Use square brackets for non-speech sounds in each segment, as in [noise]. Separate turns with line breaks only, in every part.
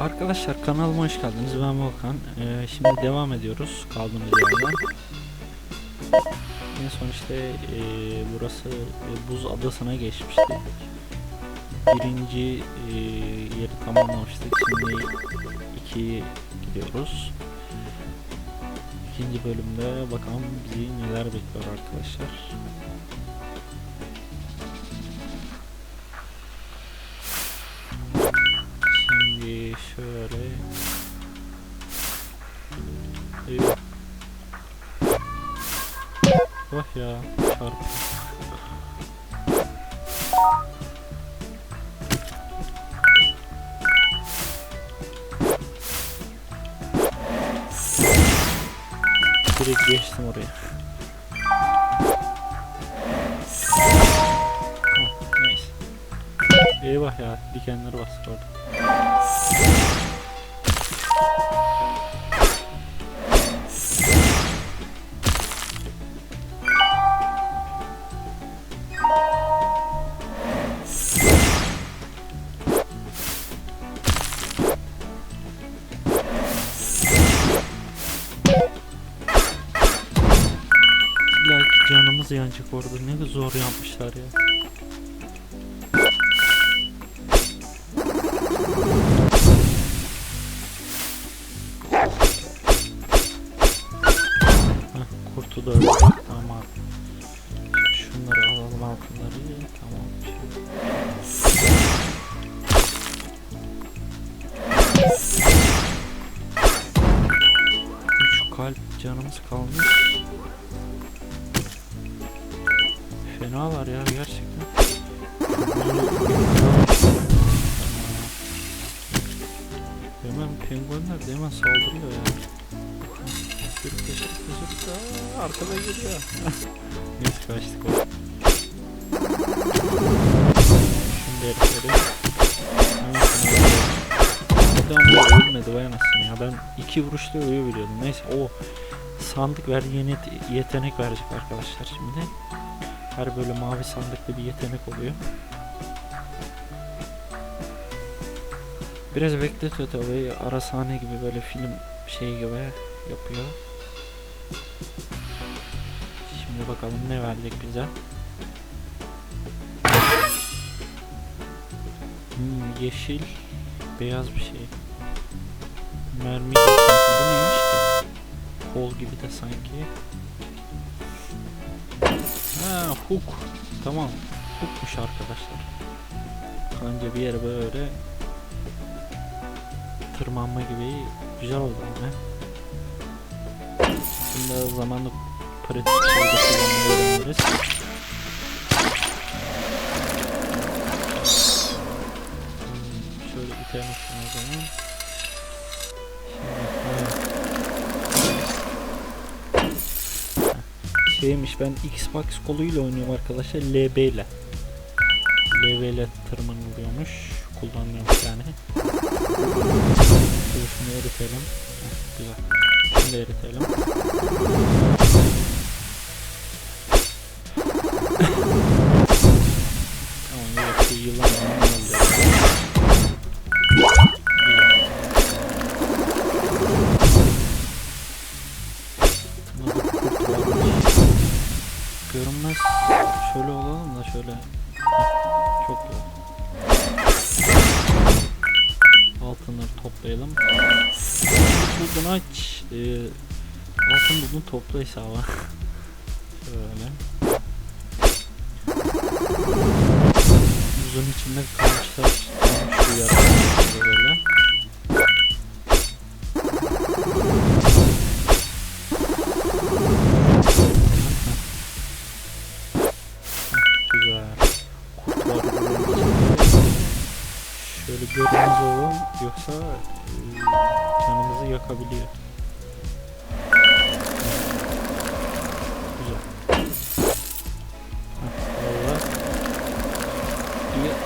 Arkadaşlar kanalıma hoş geldiniz. Ben Volkan. Ee, şimdi devam ediyoruz kaldığımız yerden. En son işte ee, burası e, buz adasına geçmiştik. Birinci ee, yeri tamamlamıştık. Şimdi ikiye gidiyoruz. İkinci bölümde bakalım bizi neler bekliyor arkadaşlar. Bak ya çarp. Direkt geçtim oraya. Heh, Neyse. Eyvah ya dikenleri bastık orada. Orada. Ne zor yapmışlar ya. Heh, kurtu da öldü. Tamam. Şunları alalım altınları. Tamam. Şimdi. Üç kalp canımız kalmış. Fenalar ya gerçekten. Hemen penguenler de hemen saldırıyor ya. Sürükle sürükle sürükle. Aa, Arkada geliyor. [laughs] Neyse kaçtık o. Şimdi şunu öldürelim. Adam ölmedi vay anasını ya. Ben iki vuruşta ölebiliyordum. Neyse o sandık verdi yeni yet- yetenek verecek arkadaşlar şimdi. Her böyle mavi sandıkta bir yetenek oluyor. Biraz bekletiyor tabii. Ara sahne gibi böyle film şey gibi yapıyor. Şimdi bakalım ne verecek bize. Hmm, yeşil, beyaz bir şey. Mermi gibi sanki. Bu neymiş ki? Kol gibi de sanki. Ha hook. Tamam. Hookmuş arkadaşlar. Kanca bir yere böyle tırmanma gibi güzel oldu ama. Şimdi zamanla pratik şeyde öğreniriz. Hmm, Şöyle şunu o zaman. Şeymiş ben Xbox koluyla oynuyorum arkadaşlar LB ile. LB ile tırmanılıyormuş. Kullanılıyormuş yani. Şöyle şunu eritelim. Heh, güzel. Şimdi eritelim. Buldun aç. Ee, altın buldun topla hesaba. [laughs] şöyle. Buzun içinde kalmışlar. Kalmış şu yaratıklar böyle.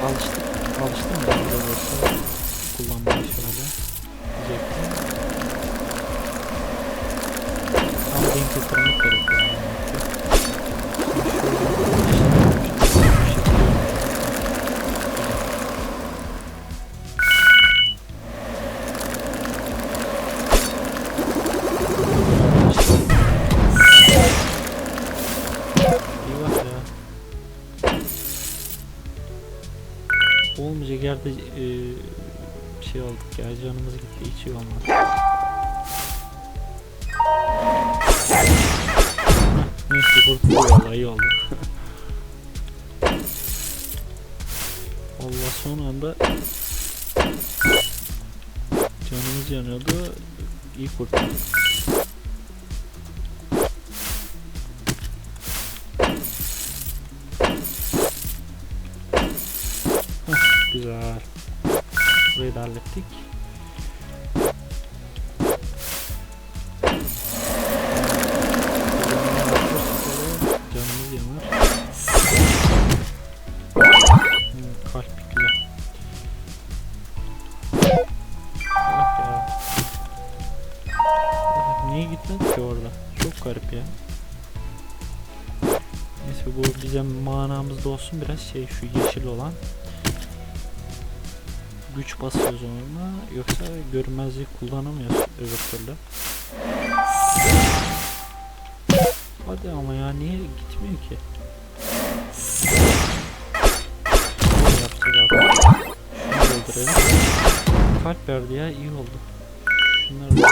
Alıştık. Alıştım ben biraz olsa kullanmaya şöyle. Diyecektim. Tam denk getirmek de e, şey olduk ya canımız gitti hiç iyi olmadı. Neyse kurtuldu valla iyi oldu. Allah son anda canımız yanıyordu. İyi kurtulduk. Hallettik. Canımız yanar. Hmm, kalp güzel. Bak ya. Niye gitmedi ki orada? Çok garip ya. Neyse bu bize manamızda olsun biraz şey şu yeşil olan güç basıyoruz onunla yoksa görünmezlik kullanamıyoruz öbür türlü. Hadi ama ya niye gitmiyor ki? Öldürelim. Kalp verdi ya iyi oldu. Şunları da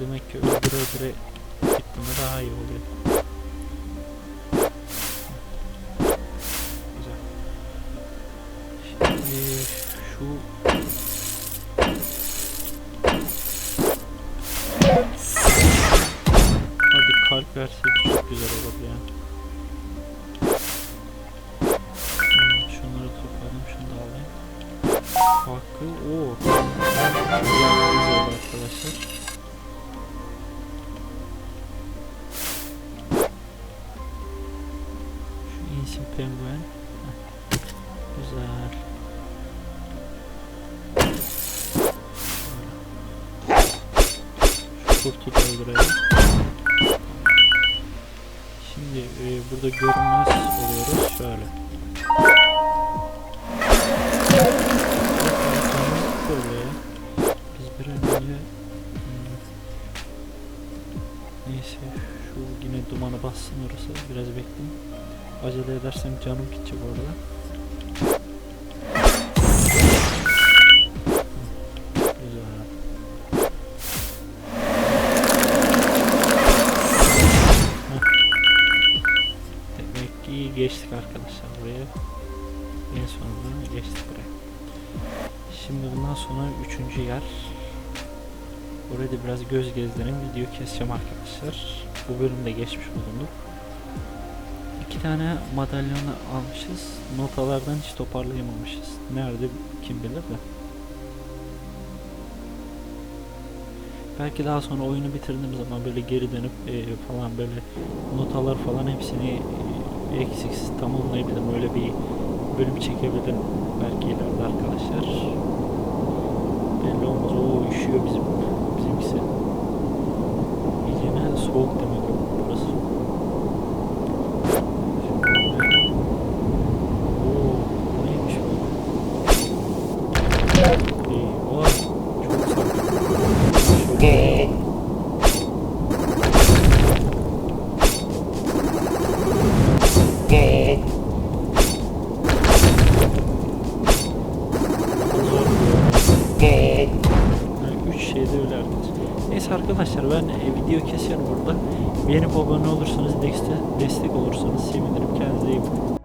demek ki öldüre öldüre gittiğinde daha iyi oluyor. Olurdu ya. Şunları topladım, şunu da alayım. Hakkı. Güzel güzel oldu arkadaşlar. Şu insin penguen. Güzel. Şu kurtu öldürelim. Şimdi e, burada görünmez oluyoruz. Şöyle. Biz bir önce hmm, neyse şu yine dumanı bassın orası biraz bekleyin. Acele edersem canım gidecek orada. Oraya da biraz göz gezdireyim. Video keseceğim arkadaşlar. Bu bölümde geçmiş bulunduk. İki tane madalyonu almışız. Notalardan hiç toparlayamamışız. Nerede kim bilir de. Belki daha sonra oyunu bitirdiğim zaman böyle geri dönüp e, falan böyle notalar falan hepsini e, eksiksiz tamamlayabilirim. Öyle bir bölüm çekebilirim belki ileride arkadaşlar. Belli olmaz. O üşüyor bizim bizimkisi. İyicene soğuk demek Arkadaşlar ben e, video kesiyorum burada. Beğenip abone olursanız destek olursanız sevinirim. Kendinize iyi bakın.